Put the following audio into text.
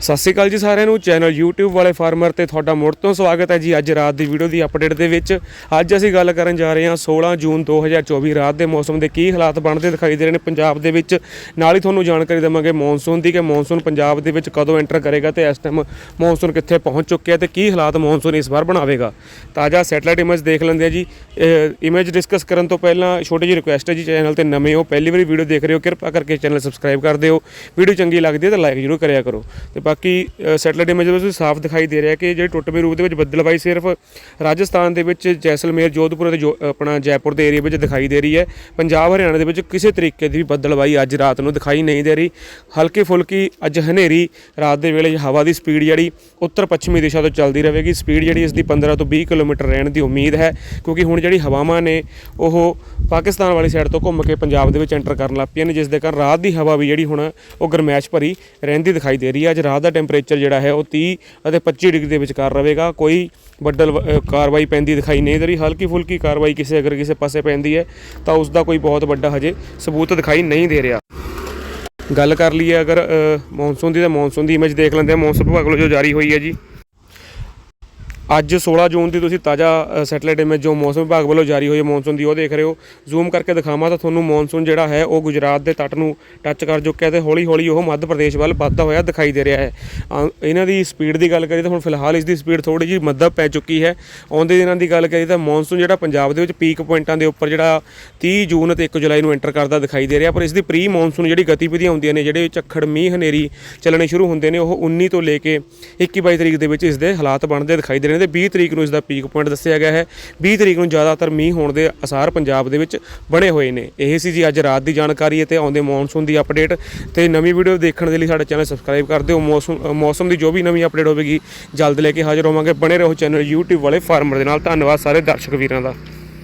ਸਤਿ ਸ਼੍ਰੀ ਅਕਾਲ ਜੀ ਸਾਰਿਆਂ ਨੂੰ। ਚੈਨਲ YouTube ਵਾਲੇ ਫਾਰਮਰ ਤੇ ਤੁਹਾਡਾ ਮੁੜ ਤੋਂ ਸਵਾਗਤ ਹੈ ਜੀ ਅੱਜ ਰਾਤ ਦੀ ਵੀਡੀਓ ਦੀ ਅਪਡੇਟ ਦੇ ਵਿੱਚ। ਅੱਜ ਅਸੀਂ ਗੱਲ ਕਰਨ ਜਾ ਰਹੇ ਹਾਂ 16 ਜੂਨ 2024 ਰਾਤ ਦੇ ਮੌਸਮ ਦੇ ਕੀ ਹਾਲਾਤ ਬਣਦੇ ਦਿਖਾਈ ਦੇ ਰਹੇ ਨੇ ਪੰਜਾਬ ਦੇ ਵਿੱਚ। ਨਾਲ ਹੀ ਤੁਹਾਨੂੰ ਜਾਣਕਾਰੀ ਦੇਵਾਂਗੇ ਮੌਨਸੂਨ ਦੀ ਕਿ ਮੌਨਸੂਨ ਪੰਜਾਬ ਦੇ ਵਿੱਚ ਕਦੋਂ ਐਂਟਰ ਕਰੇਗਾ ਤੇ ਇਸ ਟਾਈਮ ਮੌਨਸੂਨ ਕਿੱਥੇ ਪਹੁੰਚ ਚੁੱਕਿਆ ਤੇ ਕੀ ਹਾਲਾਤ ਮੌਨਸੂਨ ਇਸ ਵਾਰ ਬਣਾਵੇਗਾ। ਤਾਜ਼ਾ ਸੈਟਲਾਈਟ ਇਮੇਜ ਦੇਖ ਲੈਂਦੇ ਆ ਜੀ। ਇਮੇਜ ਡਿਸਕਸ ਕਰਨ ਤੋਂ ਪਹਿਲਾਂ ਛੋਟੀ ਜਿਹੀ ਰਿਕੁਐਸਟ ਹੈ ਜੀ ਚੈਨਲ ਤੇ ਨਵੇਂ ਹੋ, ਪਹਿਲੀ ਵਾਰੀ ਵੀਡੀਓ ਦੇਖ ਰਹੇ ਹੋ, ਕਿਰਪਾ ਕਰਕੇ ਚੈਨਲ ਸਬਸਕ੍ਰਾਈਬ ਕਰ ਦਿਓ। ਵੀਡੀਓ ਚੰਗੀ ਲੱਗਦੀ ਹੈ ਤਾਂ ਲਾਈਕ ਜ਼ਰੂਰ ਕਰਿਆ ਕਰੋ। ਤੇ ਬਾਕੀ ਸੈਟਲਾਈਟ ਇਮੇਜ ਵਿੱਚ ਸਾਫ਼ ਦਿਖਾਈ ਦੇ ਰਿਹਾ ਕਿ ਜਿਹੜੇ ਟੁੱਟਵੇਂ ਰੂਪ ਦੇ ਵਿੱਚ ਬੱਦਲਬਾਈ ਸਿਰਫ ਰਾਜਸਥਾਨ ਦੇ ਵਿੱਚ ਜੈਸਲਮੇਰ, ਜੋਧਪੁਰ ਅਤੇ ਜੋ- ਆਪਣਾ ਜੈਪੁਰ ਦੇ ਏਰੀਆ ਵਿੱਚ ਦਿਖਾਈ ਦੇ ਰਹੀ ਹੈ। ਪੰਜਾਬ, ਹਰਿਆਣਾ ਦੇ ਵਿੱਚ ਕਿਸੇ ਤਰੀਕੇ ਦੀ ਵੀ ਬੱਦਲਬਾਈ ਅੱਜ ਰਾਤ ਨੂੰ ਦਿਖਾਈ ਨਹੀਂ ਦੇ ਰਹੀ। ਹਲਕੀ ਫੁਲਕੀ ਅੱਜ ਹਨੇਰੀ, ਰਾਤ ਦੇ ਵੇਲੇ ਹਵਾ ਦੀ ਸਪੀਡ ਜਿਹੜੀ ਉੱਤਰ ਪੱਛਮੀ ਦਿਸ਼ਾ ਤੋਂ ਚੱਲਦੀ ਰਹੇਗੀ। ਸਪੀਡ ਜਿਹੜੀ ਇਸ ਦੀ 15 ਤੋਂ 20 ਕਿਲੋਮੀਟਰ ਰਹਿਣ ਦੀ ਉਮੀਦ ਹੈ, ਕਿਉਂਕਿ ਹੁਣ ਜਿਹੜੀ ਹਵਾਵਾਂ ਨੇ, ਉਹ ਪਾਕਿਸਤਾਨ ਵਾਲੀ ਸਾਈਡ ਤੋਂ ਘੁੰਮ ਕੇ ਪੰਜਾਬ ਦੇ ਵਿੱਚ ਐਂਟਰ ਕਰਨ ਲੱਗ ਪਈਆਂ ਨੇ, ਜਿਸ ਦੇ ਕਾਰਨ ਰਾਤ ਦੀ ਹਵਾ ਵੀ ਜਿਹੜੀ ਹੁਣ ਉਹ ਗਰਮੈਸ਼ ਭਰੀ ਰਹਿੰਦੀ ਦਿਖਾਈ ਦੇ ਰਹੀ ਹੈ। ਅੱਜ ਰਾਤ ਦਾ ਟੈਂਪਰੇਚਰ ਜਿਹੜਾ ਹੈ ਉਹ 30 ਅਤੇ 25 ਡਿਗਰੀ ਦੇ ਵਿਚਕਾਰ ਰਹੇਗਾ। ਕੋਈ ਬੱਦਲ ਕਾਰਵਾਈ ਪੈਂਦੀ ਦਿਖਾਈ ਨਹੀਂ ਦੇ ਰਹੀ। ਹਲਕੀ ਫੁਲਕੀ ਕਾਰਵਾਈ ਕਿਸੇ ਅਗਰ ਕਿਸੇ ਪਾਸੇ ਪੈਂਦੀ ਹੈ, ਤਾਂ ਉਸ ਦਾ ਕੋਈ ਬਹੁਤ ਵੱਡਾ ਹਜੇ ਸਬੂਤ ਦਿਖਾਈ ਨਹੀਂ ਦੇ ਰਿਹਾ। ਗੱਲ ਕਰ ਲਈਏ ਅਗਰ ਮੌਨਸੂਨ ਦੀ, ਤਾਂ ਮੌਨਸੂਨ ਦੀ ਇਮੇਜ ਦੇਖ ਲੈਂਦੇ ਹਾਂ। ਮੌਸਮ ਵਿਭਾਗ ਵੱਲੋਂ ਜੋ ਜਾਰੀ ਹੋਈ ਹੈ ਜੀ ਅੱਜ 16 ਜੂਨ ਦੀ ਤੁਸੀਂ ਤਾਜ਼ਾ ਸੈਟਲਾਈਟ ਇਮੇਜ ਜੋ ਮੌਸਮ ਵਿਭਾਗ ਵੱਲੋਂ ਜਾਰੀ ਹੋਈ ਹੈ ਮੌਨਸੂਨ ਦੀ ਉਹ ਦੇਖ ਰਹੇ ਹੋ। ਜ਼ੂਮ ਕਰਕੇ ਦਿਖਾਵਾਂ ਤਾਂ ਤੁਹਾਨੂੰ ਮੌਨਸੂਨ ਜਿਹੜਾ ਹੈ ਉਹ ਗੁਜਰਾਤ ਦੇ ਤੱਟ ਨੂੰ ਟੱਚ ਕਰ ਚੁੱਕਿਆ ਤੇ ਹੌਲੀ ਹੌਲੀ ਉਹ ਮੱਧ ਪ੍ਰਦੇਸ਼ ਵੱਲ ਵੱਧਦਾ ਹੋਇਆ ਦਿਖਾਈ ਦੇ ਰਿਹਾ ਹੈ। ਅ, ਇਹਨਾਂ ਦੀ ਸਪੀਡ ਦੀ ਗੱਲ ਕਰੀਏ ਤਾਂ ਹੁਣ ਫਿਲਹਾਲ ਇਸ ਦੀ ਸਪੀਡ ਥੋੜੀ ਜਿਹੀ ਮੱਧਮ ਪੈ ਚੁੱਕੀ ਹੈ। ਆਉਂਦੇ ਦਿਨਾਂ ਦੀ ਗੱਲ ਕਰੀਏ ਤਾਂ ਮੌਨਸੂਨ ਜਿਹੜਾ ਪੰਜਾਬ ਦੇ ਵਿੱਚ ਪੀਕ ਪੁਆਇੰਟਾਂ ਦੇ ਉੱਪਰ ਜਿਹੜਾ 30 ਜੂਨ ਅਤੇ 1 ਜੁਲਾਈ ਨੂੰ ਐਂਟਰ ਕਰਦਾ ਦਿਖਾਈ ਦੇ ਰਿਹਾ ਪਰ ਇਸ ਦੀ ਪ੍ਰੀ ਮੌਨਸੂਨ ਜਿਹੜੀ ਗਤੀਵਿਧੀਆਂ ਹੁੰਦੀਆਂ ਨੇ ਜਿਹੜੇ ਝੱਖੜ ਮੀਂਹ ਹਨੇਰੀ ਚੱਲਣੇ ਸ਼ੁਰੂ ਹੁੰਦੇ ਨੇ ਉਹ 19 ਤੋਂ ਲੈ ਕੇ 21 22 ਤਰੀਕ ਦੇ ਵਿੱਚ ਇਸ ਦੇ ਹਾਲਾਤ ਬਣਦੇ ਦਿਖਾਈ ਦੇ ਰਹੇ ਨੇ। ਤੇ 20 ਤਰੀਕ ਨੂੰ ਇਸ ਦਾ ਪੀਕ ਪੁਆਇੰਟ ਦੱਸਿਆ ਗਿਆ ਹੈ। 20 ਤਰੀਕ ਨੂੰ ਜ਼ਿਆਦਾਤਰ ਮੀਂਹ ਹੋਣ ਦੇ ਅਸਾਰ ਪੰਜਾਬ ਦੇ ਵਿੱਚ ਬਣੇ ਹੋਏ ਨੇ। ਇਹ ਸੀ ਜੀ ਅੱਜ ਰਾਤ ਦੀ ਜਾਣਕਾਰੀ ਅਤੇ ਆਉਂਦੇ ਮੌਨਸੂਨ ਦੀ ਅਪਡੇਟ ਤੇ ਨਵੀਂ ਵੀਡੀਓ ਦੇਖਣ ਦੇ ਲਈ ਸਾਡਾ ਚੈਨਲ ਸਬਸਕ੍ਰਾਈਬ ਕਰ ਦਿਓ। ਮੌਸਮ ਮੌਸਮ ਦੀ ਜੋ ਵੀ ਨਵੀਂ ਅਪਡੇਟ ਹੋਵੇਗੀ, ਜਲਦ ਲੈ ਕੇ ਹਾਜ਼ਰ ਹੋਵਾਂਗੇ। ਬਣੇ ਰਹੋ ਚੈਨਲ YouTube ਵਾਲੇ ਫਾਰਮਰ ਦੇ ਨਾਲ। ਧੰਨਵਾਦ ਸਾਰੇ ਦਰਸ਼ਕ ਵੀਰਾਂ ਦਾ।